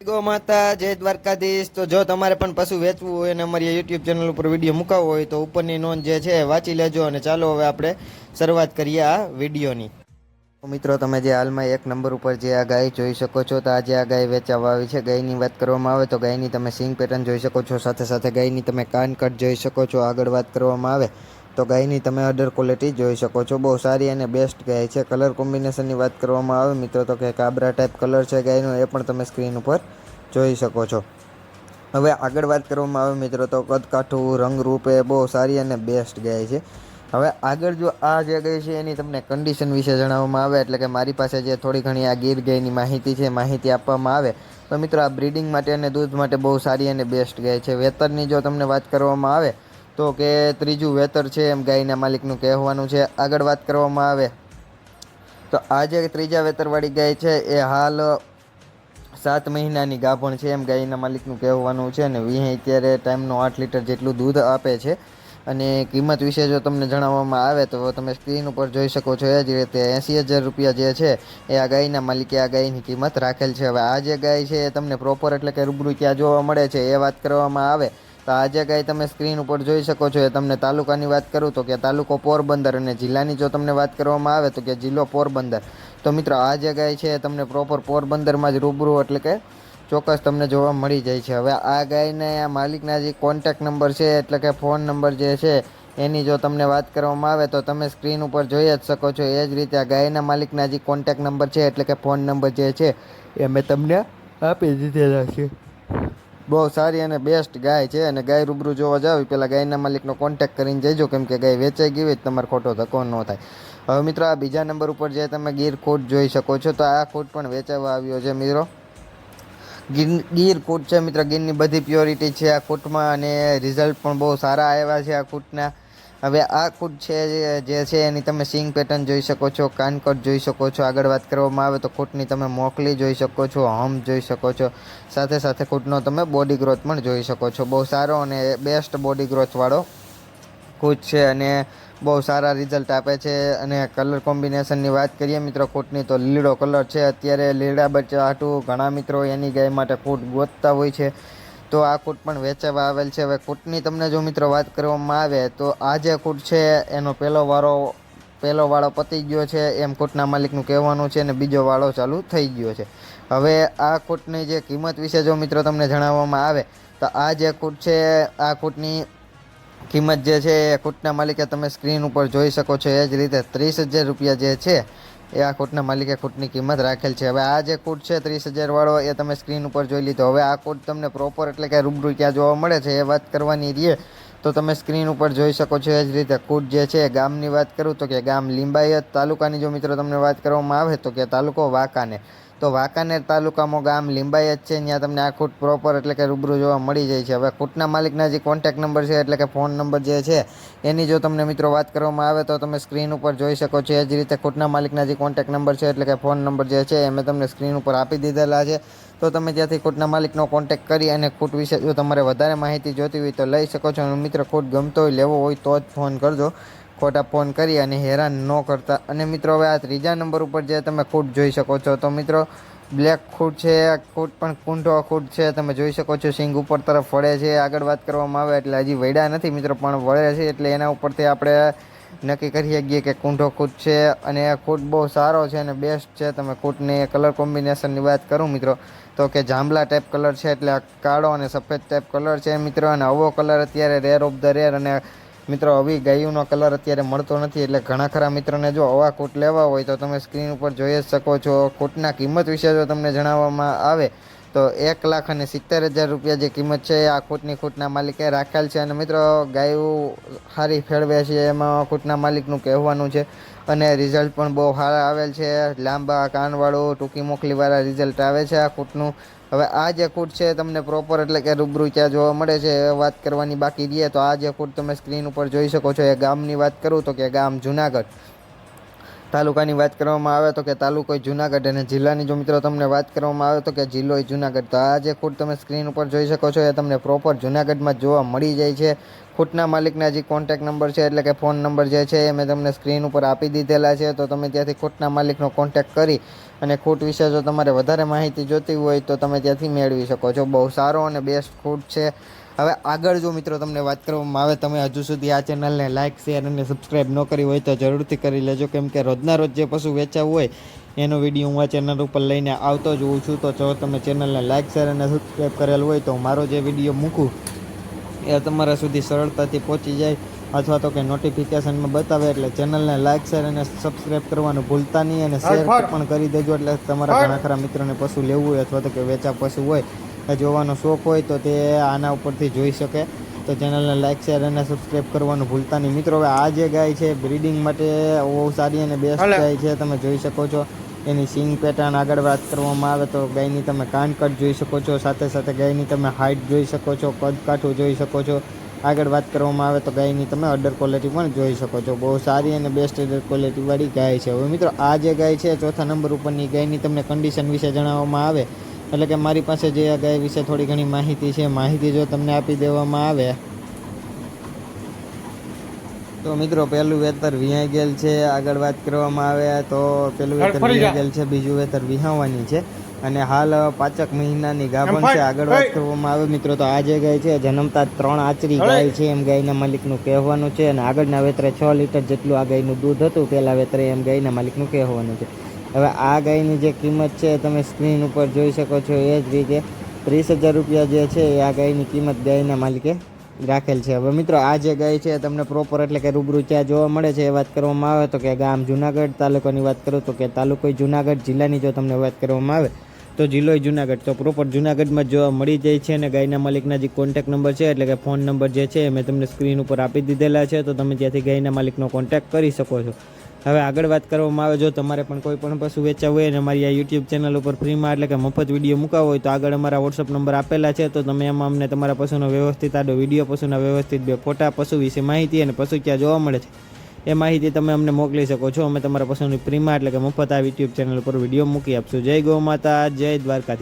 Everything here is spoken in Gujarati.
ગો માતા, જય દ્વારકાધીશ. તો જો તમારે પણ પશુ વેચવું હોય અને અમારી યુટ્યુબ ચેનલ ઉપર વીડિયો મુકાવવો હોય તો ઉપરની નોંધ જે છે વાંચી લેજો અને ચાલો હવે આપણે શરૂઆત કરીએ આ વિડીયોની મિત્રો, તમે જે હાલમાં એક નંબર ઉપર જે આ ગાય જોઈ શકો છો, તો આજે આ ગાય વેચાવા આવી છે. ગાયની વાત કરવામાં આવે તો ગાયની તમે સિંગ પેટર્ન જોઈ શકો છો. સાથે સાથે ગાયની તમે કાન કટ જોઈ શકો છો. આગળ વાત કરવામાં આવે. તો ગાયની તમે અડર ક્વોલિટી જોઈ શકો છો. બહુ સારી અને બેસ્ટ ગાય છે. કલર કોમ્બિનેશનની વાત કરવામાં આવે, મિત્રો, તો કે કાબરા ટાઈપ કલર છે ગાયનો, એ પણ તમે સ્ક્રીન ઉપર જોઈ શકો છો. હવે આગળ વાત કરવામાં આવે, મિત્રો, તો કદકાઠું, રંગરૂપે બહુ સારી અને બેસ્ટ ગાય છે. હવે આગળ જો આ જે ગાય છે, એની તમને કન્ડિશન વિશે જણાવવામાં આવે, એટલે કે મારી પાસે જે થોડી ઘણી આ ગીર ગાયની માહિતી છે, માહિતી આપવામાં આવે, તો મિત્રો, આ બ્રીડિંગ માટે અને દૂધ માટે બહુ સારી અને બેસ્ટ ગાય છે. વેતરની જો તમને વાત કરવામાં આવે તો કે ત્રીજું વેતર છે એમ ગાયના માલિકનું કહેવાનું છે. આગળ વાત કરવામાં આવે તો આ જે ત્રીજા વેતરવાળી ગાય છે એ હાલ સાત મહિનાની ગાભણ છે એમ ગાયના માલિકનું કહેવાનું છે અને વીહ અત્યારે ટાઈમનો આઠ લીટર જેટલું દૂધ આપે છે. અને કિંમત વિશે જો તમને જણાવવામાં આવે તો તમે સ્ક્રીન ઉપર જોઈ શકો છો એ જ રીતે એંસી હજાર રૂપિયા જે છે એ આ ગાયના માલિકે આ ગાયની કિંમત રાખેલ છે. હવે આ જે ગાય છે એ તમને પ્રોપર એટલે કે રૂબરૂ ક્યાં જોવા મળે છે એ વાત કરવામાં આવે. તો આ જે ગાય તમે સ્ક્રીન ઉપર જોઈ શકો છો, એ તમને તાલુકાની વાત કરું તો કે તાલુકો પોરબંદર અને જિલ્લાની જો તમને વાત કરવામાં આવે તો કે જિલ્લો પોરબંદર. તો મિત્રો આ જગ્યાએ ગાય છે તમને પ્રોપર પોરબંદરમાં જ રૂબરૂ એટલે કે ચોક્કસ તમને જોવા મળી જાય છે. હવે આ ગાયને, આ માલિકના જે કોન્ટેક્ટ નંબર છે, એટલે કે ફોન નંબર જે છે, એની જો તમને વાત કરવામાં આવે તો તમે સ્ક્રીન ઉપર જોઈ જ શકો છો. એ જ રીતે આ ગાયના માલિકના જે કોન્ટેક્ટ નંબર છે, એટલે કે ફોન નંબર જે છે, એ મેં તમને આપી દીધેલા છે. બહુ સારી અને બેસ્ટ ગાય છે અને ગાય રૂબરૂ જોવા જાવ પહેલાં ગાયના માલિકનો કોન્ટેક્ટ કરીને જઈજો કેમ કે ગાય વેચાઈ ગઈ હોય તમારે ખોટો ધક્કો ન થાય. હવે મિત્રો આ બીજા નંબર ઉપર જે તમે ગીર ખોટ જોઈ શકો છો તો આ ખોટ પણ વેચાવા આવ્યો છે મિત્રો. ગીર ગીર ખૂટ છે મિત્ર, ગીરની બધી પ્યોરિટી છે આ ખૂટમાં અને રિઝલ્ટ પણ બહુ સારા આવ્યા છે આ ખૂટના હવે આ ખૂટ છે જે- છે એની તમે સિંગ પેટર્ન જોઈ શકો છો, કાનકટ જોઈ શકો છો, આગળ વાત કરવામાં આવે તો કૂટની તમે મોકલી જોઈ શકો છો, હમ જોઈ શકો છો, સાથે સાથે કૂટનો તમે બોડી ગ્રોથ પણ જોઈ શકો છો. બહુ સારો અને બેસ્ટ બોડી ગ્રોથવાળો ખૂટ છે અને બહુ સારા રિઝલ્ટ આપે છે. અને કલર કોમ્બિનેશનની વાત કરીએ મિત્રો, ખૂટની તો લીલો કલર છે. અત્યારે લીલા બચ્ચા હાટું ઘણા મિત્રો એની ગાય માટે કૂટ ગોતતા હોય છે. તો આ ખૂટ પણ વેચાવા આવેલ છે. હવે કૂટની તમને જો મિત્રો વાત કરવામાં આવે, તો આ જે કૂટ છે, એનો પહેલો વારો, પહેલો વાળો પતી ગયો છે, એમ કૂટના માલિકનું કહેવાનું છે અને બીજો વાળો ચાલુ થઈ ગયો છે. હવે આ કૂટની જે કિંમત વિશે જો મિત્રો તમને જણાવવામાં આવે, તો આ જે ખૂટ છે, આ કૂટની કિંમત જે છે, એ કૂટના માલિકે તમે સ્ક્રીન ઉપર જોઈ શકો છો. એ જ રીતે ત્રીસ હજાર રૂપિયા જે છે એ આ કોટના માલિકે કોટની કિંમત રાખેલ છે. હવે આ જે કોટ છે ત્રીસ હજારવાળો એ તમે સ્ક્રીન ઉપર જોઈ લીધો. હવે આ કોટ તમને પ્રોપર એટલે કે રૂબરૂ ક્યાં જોવા મળે છે એ વાત કરવાની રહે. તો તમે સ્ક્રીન ઉપર જોઈ શકો છો એ જ રીતે કુટ જે છે ગામની વાત કરું તો કે ગામ લિંબાયત તાલુકાની જો મિત્રો તમને વાત કરવામાં આવે તો કે તાલુકો વાંકાનેર. તો વાંકાનેર તાલુકામાં ગામ લિંબાયત છે, ત્યાં તમને આ ખૂટ પ્રોપર એટલે કે રૂબરૂ જોવા મળી જાય છે. હવે કુટના માલિકના જે કોન્ટેક નંબર છે એટલે કે ફોન નંબર જે છે, એની જો તમને મિત્રો વાત કરવામાં આવે તો તમે સ્ક્રીન ઉપર જોઈ શકો છો એ જ રીતે કૂટના માલિકના જે કોન્ટેક્ટ નંબર છે એટલે કે ફોન નંબર જે છે એ મેં તમને સ્ક્રીન ઉપર આપી દીધેલા છે. તો તમે ત્યાંથી ખૂટના માલિકનો કોન્ટેક કરી અને ખૂટ વિશે જો તમારે વધારે માહિતી જોતી હોય તો લઈ શકો છો. અને મિત્ર, ખૂટ ગમતો હોય, લેવો હોય તો જ ફોન કરજો. ખોટા ફોન કરી અને હેરાન ન કરતા. અને મિત્રો, હવે આ ત્રીજા નંબર ઉપર જે તમે ખૂટ જોઈ શકો છો, તો મિત્રો બ્લેક ખૂટ છે ખૂટ પણ કુંઠો ખૂટ છે. તમે જોઈ શકો છો, સિંગ ઉપર તરફ વળે છે. આગળ વાત કરવામાં આવે એટલે હજી વળ્યા નથી મિત્રો, પણ વળે છે. એટલે એના ઉપરથી આપણે નક્કી કરી શકીએ કે કુંઢો ખૂટ છે અને ખૂટ બહુ સારો છે અને બેસ્ટ છે. તમે ખૂટની કલર કોમ્બિનેશનની વાત કરું મિત્રો, તો કે જાંબલા ટાઈપ કલર છે એટલે કાળો અને સફેદ ટાઈપ કલર છે મિત્રો, અને આવો કલર અત્યારે રેર ઓફ ધ રેર અને મિત્રો આવી ગાયુંનો કલર અત્યારે મળતો નથી. એટલે ઘણા ખરા મિત્રોને જો આવા કૂટ લેવા હોય તો તમે સ્ક્રીન ઉપર જોઈ જ શકો છો. કૂટના કિંમત વિશે જો તમને જણાવવામાં આવે તો એક લાખ અને સિત્તેર હજાર રૂપિયા જે કિંમત છે આ ખૂટની ખૂટના માલિકે રાખેલ છે. અને મિત્રો, ગાયું સારી ફેળવે છે એમાં ખૂટના માલિકનું કહેવાનું છે. અને રિઝલ્ટ પણ બહુ સારા આવેલ છે. લાંબા કાનવાળું ટૂંકી મોકલીવાળા રિઝલ્ટ આવે છે આ ખૂટનું. હવે આ જે ખૂટ છે તમને પ્રોપર એટલે કે રૂબરૂ ત્યાં જોવા મળે છે. વાત કરવાની બાકી રહીએ તો આ જે ખૂટ તમે સ્ક્રીન ઉપર જોઈ શકો છો. એ ગામની વાત કરું તો કે ગામ જુનાગઢ. તાલુકાની વાત કરવામાં આવે તો કે તાલુકો જુનાગઢ અને જિલ્લાની જો મિત્રો તમને વાત કરવામાં આવે તો કે જિલ્લો ય જુનાગઢ. તો આ જે ખૂટ તમે સ્ક્રીન ઉપર જોઈ શકો છો એ તમને પ્રોપર જુનાગઢમાં જોવા મળી જાય છે. ખૂટના માલિકના જે કોન્ટેક નંબર છે એટલે કે ફોન નંબર જે છે એ મેં તમને સ્ક્રીન ઉપર આપી દીધેલા છે. તો તમે ત્યાંથી ખૂટના માલિકનો કોન્ટેક કરી અને ખૂટ વિશે જો તમારે વધારે માહિતી જોતી હોય તો તમે ત્યાંથી મેળવી શકો છો. બહુ સારો અને બેસ્ટ ખૂટ છે. હવે આગળ જો મિત્રો તમને વાત કરવામાં આવે તમે હજુ સુધી આ ચેનલને લાઇક શેર અને સબસ્ક્રાઈબ ન કરી હોય તો જરૂરથી કરી લેજો. કેમ કે રોજના રોજ જે પશુ વેચાવું હોય એનો વીડિયો હું આ ચેનલ ઉપર લઈને આવતો જ હોઉં છું. તો જો તમે ચેનલને લાઇક શેર અને સબસ્ક્રાઈબ કરેલ હોય તો મારો જે વીડિયો મૂકું એ તમારા સુધી સરળતાથી પહોંચી જાય અથવા તો કે નોટિફિકેશનમાં બતાવે. એટલે ચેનલને લાઇક શેર અને સબસ્ક્રાઇબ કરવાનું ભૂલતા નહીં અને શેર પણ કરી દેજો. એટલે તમારા ઘણા ખરા મિત્રોને પશુ લેવું હોય અથવા તો કે વેચા પશુ હોય જોવાનો શોખ હોય તો તે આના ઉપરથી જોઈ શકે. તો ચેનલને લાઇક શેર અને સબસ્ક્રાઈબ કરવાનું ભૂલતા નહીં. મિત્રો હવે આ જે ગાય છે બ્રીડિંગ માટે બહુ સારી અને બેસ્ટ ગાય છે તમે જોઈ શકો છો. એની સિંગ પેટર્ન આગળ વાત કરવામાં આવે તો ગાયની તમે કાન કટ જોઈ શકો છો. સાથે સાથે ગાયની તમે હાઇટ જોઈ શકો છો કદ કાઠું જોઈ શકો છો. આગળ વાત કરવામાં આવે તો ગાયની તમે અડર ક્વોલિટી પણ જોઈ શકો છો. બહુ સારી અને બેસ્ટ અડર ક્વોલિટીવાળી ગાય છે. હવે મિત્રો આ જે ગાય છે ચોથા નંબર ઉપરની ગાયની તમને કન્ડિશન વિશે જણાવવામાં આવે એટલે કે મારી પાસે જે આ ગાય વિશે થોડી ઘણી માહિતી છે માહિતી જો તમને આપી દેવામાં આવે. તો મિત્રો પહેલું વેતર વિહાઈ ગયેલ છે આગળ વાત કરવામાં આવે તો પહેલું વેતર વિહાઈ ગયેલ છે બીજું વેતર વિહાવાની છે. અને હાલ પાંચક મહિનાની ગાભણ છે આગળ વાત કરવામાં આવે. મિત્રો તો આ જે ગાય છે જન્મતા ત્રણ આચરી ગાય છે એમ ગાયના માલિકનું કહેવાનું છે. અને આગળના વેતરે છ લીટર જેટલું આ ગાયનું દૂધ હતું પહેલા વેતરે એમ ગાયના માલિકનું કહેવાનું છે. હવે આ ગાયની જે કિંમત છે, તમે સ્ક્રીન ઉપર જોઈ શકો છો એ જ રીતે ત્રીસ હજાર રૂપિયા જે છે, એ આ ગાયની કિંમત ગાયના માલિકે રાખેલ છે. હવે મિત્રો, આ જે ગાય છે તમને પ્રોપર એટલે કે રૂબરૂ ક્યાં જોવા મળે છે, એ વાત કરવામાં આવે તો કે ગામ જુનાગઢ તાલુકાની વાત કરું તો કે તાલુકો જુનાગઢ જિલ્લાની જો તમને વાત કરવામાં આવે તો જિલ્લો જુનાગઢ. તો પ્રોપર જુનાગઢમાં જોવા મળી જાય છે અને ગાયના માલિકના જે કોન્ટેક નંબર છે, એટલે કે ફોન નંબર જે છે, એ મેં તમને સ્ક્રીન ઉપર આપી દીધેલા છે, તો તમે ત્યાંથી ગાયના માલિકનો કોન્ટેક્ટ કરી શકો છો. હવે આગળ વાત કરવામાં આવે, જો તમારે પણ કોઈ પણ પશુ વેચા હોય અને અમારી આ યુટ્યુબ ચેનલ ઉપર ફ્રીમાં એટલે કે મફત વીડિયો મૂકાવો હોય, તો આગળ અમારા વોટ્સઅપ નંબર આપેલા છે. તો તમે એમાં અમને તમારા પશુનો વ્યવસ્થિત આડો વીડિયો પશુના વ્યવસ્થિત બે ફોટા, પશુ વિશે માહિતી અને પશુ ક્યાં જોવા મળે છે, એ માહિતી તમે અમને મોકલી શકો છો. અમે તમારા પશુની ફ્રીમાં એટલે કે મફત આ યુટ્યુબ ચેનલ ઉપર વીડિયો મૂકી આપશું. જય ગૌ માતા, જય દ્વારકાથી